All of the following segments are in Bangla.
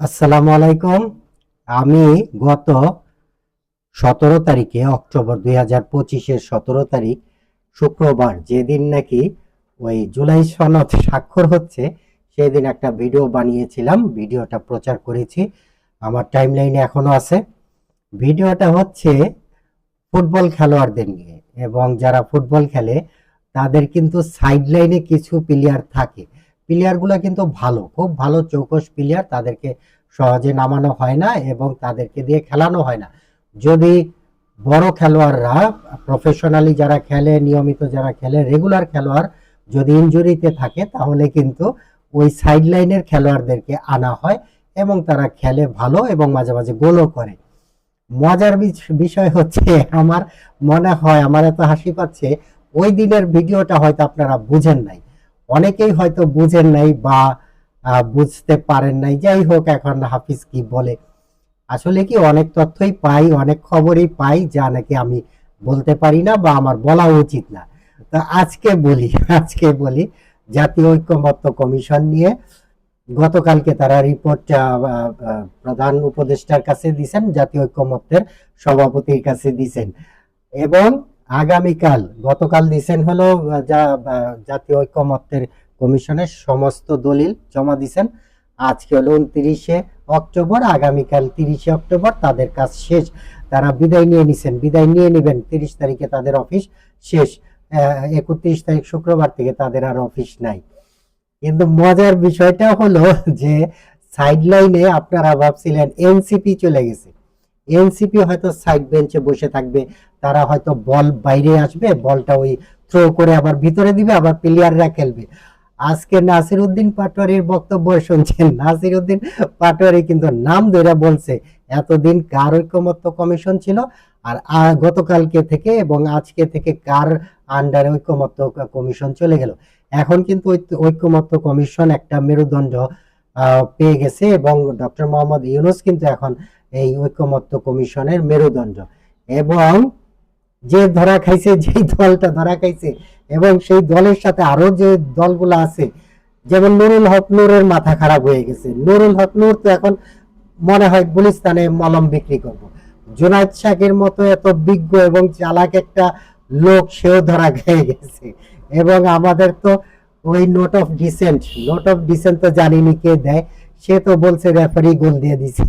আসসালামু আলাইকুম। আমি গত সতেরো তারিখে, অক্টোবর দুই হাজার পঁচিশের সতেরো তারিখ, শুক্রবার, যেদিন নাকি ওই জুলাই সনদ স্বাক্ষর হচ্ছে, সেদিন একটা ভিডিও বানিয়েছিলাম, ভিডিওটা প্রচার করেছি, আমার টাইম লাইনে এখনও আছে। ভিডিওটা হচ্ছে ফুটবল খেলোয়াড়দের নিয়ে, এবং যারা ফুটবল খেলে, তাদের কিন্তু সাইড লাইনে কিছু প্লেয়ার থাকে। প্লেয়ারগুলো কিন্তু ভালো, খুব ভালো চৌকস প্লেয়ার তাদেরকে সহজে নামানো হয় না এবং তাদেরকে দিয়ে খেলানো হয় না। যদি বড় খেলোয়াড়রা প্রফেশনালি যারা খেলে, নিয়মিত যারা খেলে রেগুলার খেলোয়াড় যদি ইনজুরিতে থাকে, তাহলে কিন্তু ওই সাইড লাইনের খেলোয়াড়দেরকে আনা হয় এবং তারা খেলে ভালো এবং মাঝে মাঝে গোলও করে। মজার বিষ- বিষয় হচ্ছে আমার মনে হয়, আমার এত হাসি পাচ্ছে, ওই দিনের ভিডিওটা হয়তো আপনারা বুঝেন নাই। অনেকেই হয়তো বুঝেন নাই বা বুঝতে পারেন নাই। যাই হোক, এখন হাফিজ কি বলে? আসলে কি অনেক তথ্যই পাই, অনেক খবরই পাই, যা নাকি আমি বলতে পারি না বা আমার বলা উচিত না। তো আজকে বলি আজকে বলি, জাতীয় ঐক্যমত্য কমিশন নিয়ে গতকালকে তারা রিপোর্ট প্রধান উপদেষ্টার কাছে দিছেন, জাতীয় ঐক্যমত্যের সভাপতির কাছে দিছেন। এবং আগামীকাল, গতকাল দিছেন হলো যা জাতীয় ঐক্যমত্যের কমিশনের সমস্ত দলিল জমা দিছেন। আজকে হলো উনত্রিশে অক্টোবর, আগামীকাল তিরিশে অক্টোবর, তাদের কাজ শেষ। তারা বিদায় নিয়ে নিছেন, বিদায় নিয়ে নেবেন, তিরিশ তারিখে তাদের অফিস শেষ। একত্রিশ তারিখ শুক্রবার থেকে তাদের আর অফিস নাই। কিন্তু মজার বিষয়টা হলো যে সাইডলাইনে আপনারা ভাবছিলেন, এনসিপি চলে গেছে। এনসিপি হয়তো সাইড বেঞ্চে বসে থাকবে, তারা হয়তো বল বাইরে আসবে বলটা ওই থ্রো করে আবার ভিতরে দিবে, আবার প্লেয়াররা খেলবে। আজকে নাসির উদ্দিন পাটোয়ারির বক্তব্য শুনছেন নাসির উদ্দিন পাটোয়ারি কিন্তু নাম ধরে বলছে, এতদিন কার ঐক্যমত্য কমিশন ছিল, আর গতকালকে থেকে এবং আজকে থেকে কার আন্ডারে ঐক্যমত্য কমিশন চলে গেল। এখন কিন্তু ঐক্যমত্য কমিশন একটা মেরুদণ্ড পেয়ে গেছে এবং ডক্টর মোহাম্মদ ইউনুস কিন্তু এখন এই ঐক্যমত্য কমিশনের মেরুদণ্ড। এবং যে ধরা খাইছে, যেই দলটা ধরা খাইছে, এবং সেই দলের সাথে আরও যে দলগুলো আছে, যেমন নুরুল হক নূরের মাথা খারাপ হয়ে গেছে। নুরুল হক নূর তো এখন মনে হয় গুলিস্তানে মলম বিক্রি করব। জোনায়দ শাকের মতো এত বিজ্ঞ এবং চালাক একটা লোক, সেও ধরা খেয়ে গেছে। এবং আমাদের তো ওই note of dissent note of dissent তো জানিনি কে দেয়। সে তো বলছে রেফারি গোল দিয়ে দিছে।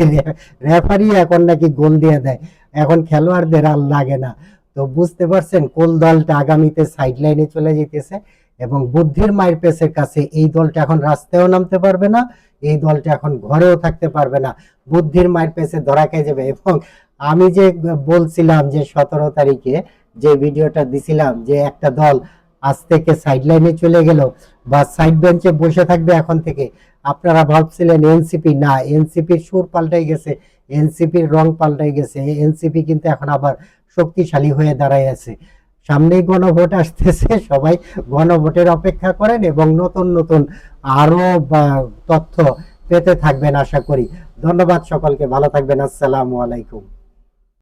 রেফারি এখন নাকি গোল দিয়ে দেয়। এখন খেলোয়াড়দের আর লাগে না। তো বুঝতে পারছেন কোন দলটা আগামীতে সাইড লাইনে চলে যেতেছে এবং বুদ্ধির মায়ের পেসের কাছে এই দলটা এখন রাস্তায়ও নামতে পারবে না, এই দলটা এখন ঘরেও থাকতে পারবে না। বুদ্ধির মায়ের পেসে ধরা খেয়ে যাবে। এবং আমি যে বলছিলাম যে সতেরো তারিখে যে ভিডিওটা দিছিলাম যে একটা দল আজ থেকে সাইড লাইনে চলে গেল বা সাইড বেঞ্চে বসে থাকবে এখন থেকে। আপনারা ভাবছিলেন এনসিপি না এনসিপির সুর পাল্টাই গেছে এনসিপির রং পাল্টাই গেছে এনসিপি কিন্তু এখন আবার শক্তিশালী হয়ে দাঁড়ায় আছে। সামনেই গণভোট আসতেছে সবাই গণভোটের অপেক্ষা করেন এবং নতুন নতুন আরও বা, তথ্য পেতে থাকবেন আশা করি। ধন্যবাদ সকলকে ভালো থাকবেন আসসালামু আলাইকুম।